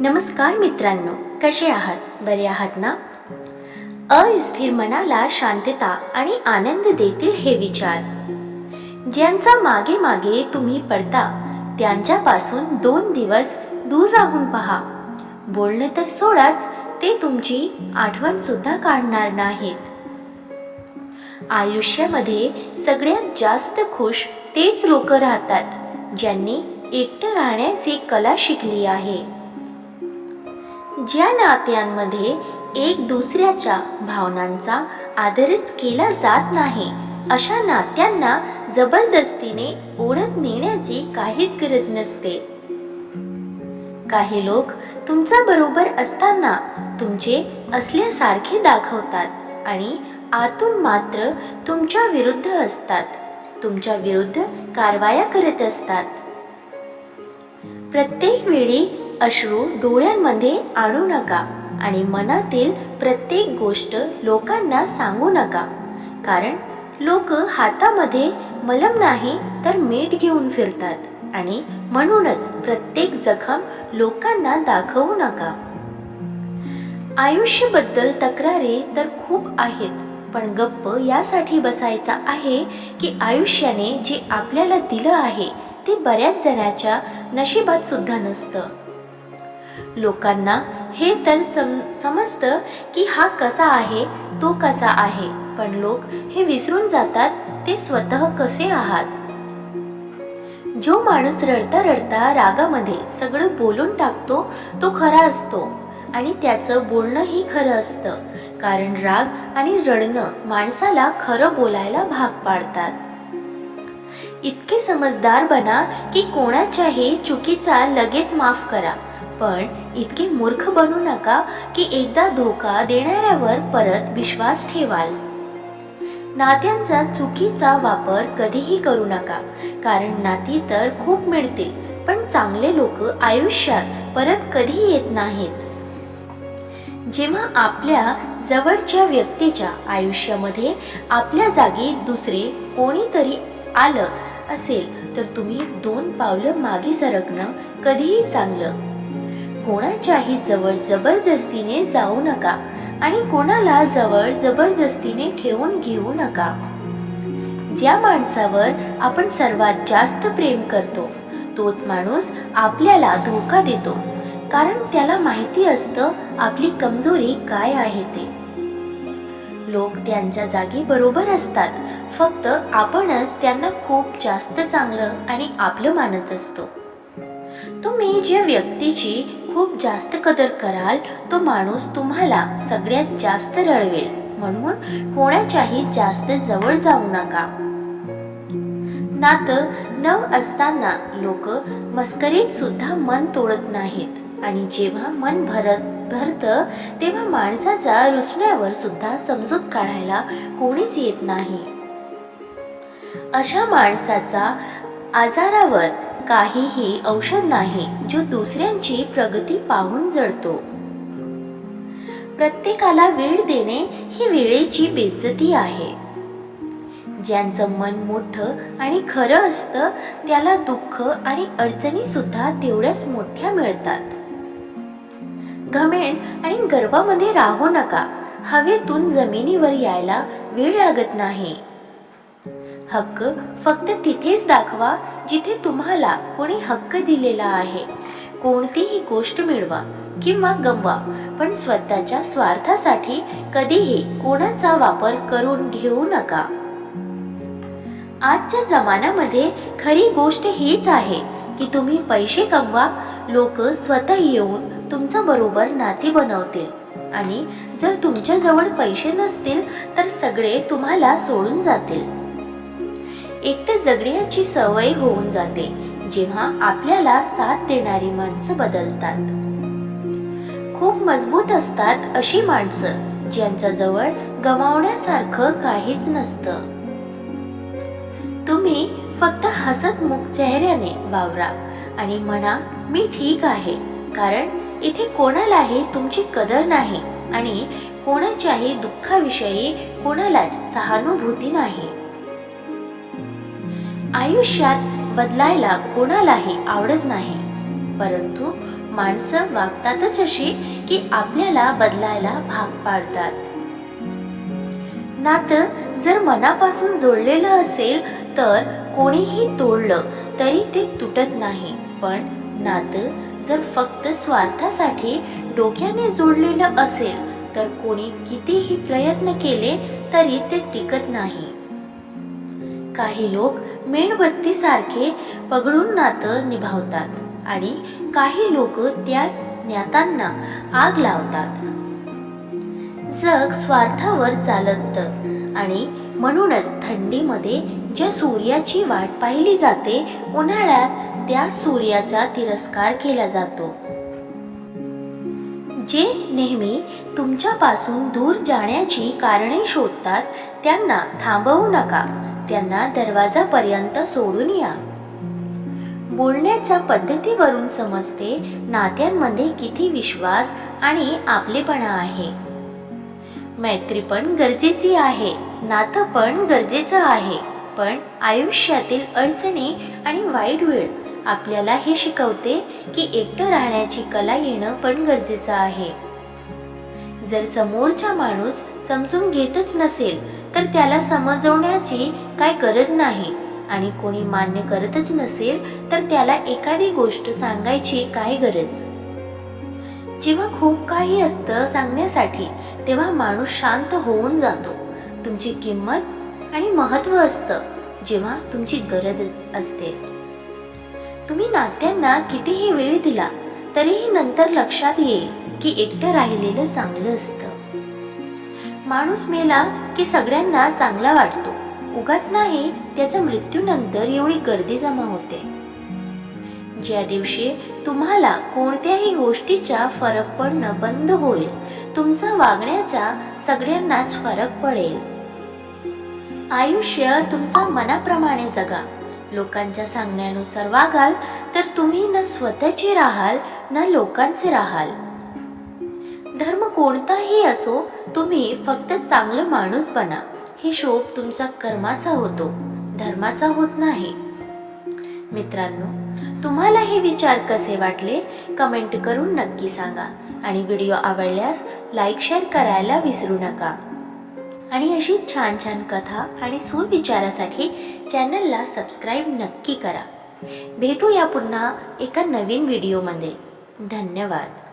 नमस्कार मित्रांनो कसे आहात? बरे आहात ना? अस्थिर मनाला शांतता आणि आनंद देतील हे विचार. ज्यांचा मागे मागे तुम्ही पडता त्यांच्यापासून दोन दिवस दूर राहून पहा. बोलणं तर सोडाच ते तुमची आठवण सुद्धा काढणार नाहीत. आयुष्यामध्ये सगळ्यात जास्त खुश तेच लोक राहतात ज्यांनी एकटं राहण्याची कला शिकली आहे. ज्या नात्यांमध्ये एक दुसऱ्याच्या भावनांचा आदरच केला जात नाही अशा नात्यांना जबरदस्तीने ओढत नेण्याची काहीच गरज नसते. काही लोक तुमच्या बरोबर असताना तुमचे असल्यासारखे दाखवतात आणि आतून मात्र तुमच्या विरुद्ध असतात. तुमच्या विरुद्ध कारवाया करत असतात. प्रत्येक वेळी अश्रू डोळ्यांमध्ये आणू नका आणि मनातील प्रत्येक गोष्ट लोकांना सांगू नका. कारण लोक हातामध्ये मलम नाही तर मीठ घेऊन फिरतात आणि म्हणूनच प्रत्येक जखम लोकांना दाखवू नका. आयुष्याबद्दल तक्रारी तर खूप आहेत. पण गप्प यासाठी बसायचा आहे की आयुष्याने जे आपल्याला दिलं आहे ते बऱ्याच जणाच्या नशिबात सुद्धा नसतं. लोकांना हे तर सम समजतं की हा कसा आहे तो कसा आहे पण लोक हे विसरून जातात ते स्वतः कसे आहात? जो माणूस रडता रडता रागामध्ये सगळं बोलून टाकतो तो खरा असतो. आणि त्याचं बोलणंही खरं असतं. कारण राग आणि रडणं माणसाला खरं बोलायला भाग पाडतात. इतके समजदार बना की कोणाच्याही चुकीचा लगेच माफ करा. पण इतके मूर्ख बनू नका की एकदा धोका देणाऱ्यावर परत विश्वास ठेवाल. नात्यांचा चुकीचा वापर कधीही करू नका. कारण नाती तर खूप मिळतील पण चांगले लोक आयुष्यात परत कधी येत नाहीत. जेव्हा आपल्या जवळच्या व्यक्तीच्या आयुष्यामध्ये आपल्या जागी दुसरे कोणीतरी आलं असेल तर तुम्ही दोन पावलं मागे सरकणं कधीही चांगलं. कोणाच्याही जवळ जबरदस्तीने जाऊ नका आणि कोणाला जवळ जबरदस्तीने ठेवून घेऊ नका. ज्या माणसावर आपण सर्वात जास्त प्रेम करतो तोच माणूस आपल्याला धोका देतो. कारण त्याला माहिती असतं आपली कमजोरी काय आहे ते. लोक त्यांच्या जागी बरोबर असतात. फक्त आपणच त्यांना खूप जास्त चांगलं आणि आपलं मानत असतो. तुम्ही ज्या व्यक्तीची खूप जास्त कदर कराल तो माणूस तुम्हाला सगळ्यात जास्त रळवेल म्हणून कोणाच्याही जास्त जवळ जाऊ नका. नातं नव असताना लोक मस्करीत सुद्धा मन तोडत नाहीत. आणि जेव्हा मन भरत भरतं तेव्हा माणसाच्या रुसण्यावर सुद्धा समजूत काढायला कोणीच येत नाही. अशा माणसाचा आजारावर काहीही औषध नाही जो दुसऱ्यांची प्रगती पाहून जळतो प्रत्येकाला वेळ देणे ही वेळेची बेइज्जती आहे. ज्यांचं मन मोठं आणि खरं असतं त्याला दुःख आणि अडचणी सुद्धा तेवढ्याच मोठ्या मिळतात. घमेंड आणि गर्वामध्ये राहू नका. हवेतून जमिनीवर यायला वेळ लागत नाही. हक्क फक्त तिथेच दाखवा जिथे तुम्हाला कोणी हक्क दिलेला आहे. कोणतीही गोष्ट मिळवा किंवा गमवा पण स्वतःच्या स्वार्थासाठी कधीही कोणाचा वापर करून घेऊ नका. आजच्या जमान्यामध्ये खरी गोष्ट हीच आहे की तुम्ही पैसे कमवा लोक स्वतः येऊन तुमचं बरोबर नाती बनवतील. आणि जर तुमच्याजवळ पैसे नसतील तर सगळे तुम्हाला सोडून जातील. एकटे जगण्याची सवय होऊन जाते जेव्हा आपल्याला साथ देणारी माणसं बदलतात. खूप मजबूत असतात अशी माणसं ज्यांच्याजवळ गमावण्यासारखं काहीच नसतं. तुम्ही फक्त हसतमुख चेहऱ्याने वावरा आणि म्हणा मी ठीक आहे कारण इथे कोणालाही तुमची कदर नाही आणि कोणाच्याही दुःखाविषयी कोणालाच सहानुभूती नाही. आयुष्यात बदलायला कोणालाही आवडत नाही परंतु माणसं वागतातच अशी की आपल्याला बदलायला भाग पाडतात. नातं जर मनापासून जोडलेलं असेल तर कोणीही तोडलं तरी ते तुटत नाही पण नातं जर फक्त स्वार्थासाठी डोक्याने जोडलेलं असेल तर कोणी कितीही प्रयत्न केले तरी ते टिकत नाही. काही लोक मेणबत्ती सारखे पगडून नातं निभावतात आणि काही लोक त्याच ज्ञातांना आग लावतात. जग स्वार्थावर चालत आणि म्हणूनच थंडीमध्ये ज्या सूर्याची वाट पाहिली जाते उन्हाळ्यात त्या सूर्याचा तिरस्कार केला जातो. जे नेहमी तुमच्यापासून दूर जाण्याची कारणे शोधतात त्यांना थांबवू नका. त्यांना दरवाजापर्यंत सोडून या. बोलण्याच्या पद्धतीवरून समजते नात्यांमध्ये किती विश्वास आणि आपलेपणा आहे. मैत्री पण गरजेची आहे नातं पण गरजेचं आहे पण आयुष्यातील अडचणी आणि वाईट वेळ आपल्याला हे शिकवते की एकटं राहण्याची कला येणं पण गरजेचं आहे. जर समोरचा माणूस समजून घेतच नसेल तर त्याला समजवण्याची काय गरज नाही. आणि कोणी मान्य करतच नसेल तर त्याला एखादी गोष्ट सांगायची काय गरज? जेव्हा खूप काही असतं सांगण्यासाठी तेव्हा माणूस शांत होऊन जातो. तुमची किंमत आणि महत्त्व असतं जेव्हा तुमची गरज असते. तुम्ही नात्यांना कितीही वेळ दिला तरीही नंतर लक्षात येईल की एकटं राहिलेलं चांगलं असतं. माणूस मेला की सगळ्यांना चांगला वाटतो. उगाच नाही त्याच्या मृत्यूनंतर एवढी गर्दी जमा होते. ज्या दिवशी तुम्हाला कोणत्याही गोष्टीचा फरक पडणं बंद होईल तुमचा वागण्याचा सगळ्यांनाच फरक पडेल. आयुष्य तुमचा मनाप्रमाणे जगा. लोकांच्या सांगण्यानुसार वागाल तर तुम्ही न स्वतःचे राहाल ना लोकांचे राहाल. धर्म कोणताही असो तुम्ही फक्त चांगलं माणूस बना. ही शोभ तुमचा कर्माचा होतो धर्माचा होत नाही. मित्रांनो तुम्हाला हे विचार कसे वाटले? कमेंट करून नक्की सांगा. आणि व्हिडिओ आवडल्यास लाईक शेअर करायला विसरू नका. आणि अशी छान छान कथा आणि सुविचारासाठी चॅनलला सबस्क्राईब नक्की करा. भेटूया पुन्हा एका नवीन व्हिडिओमध्ये. धन्यवाद.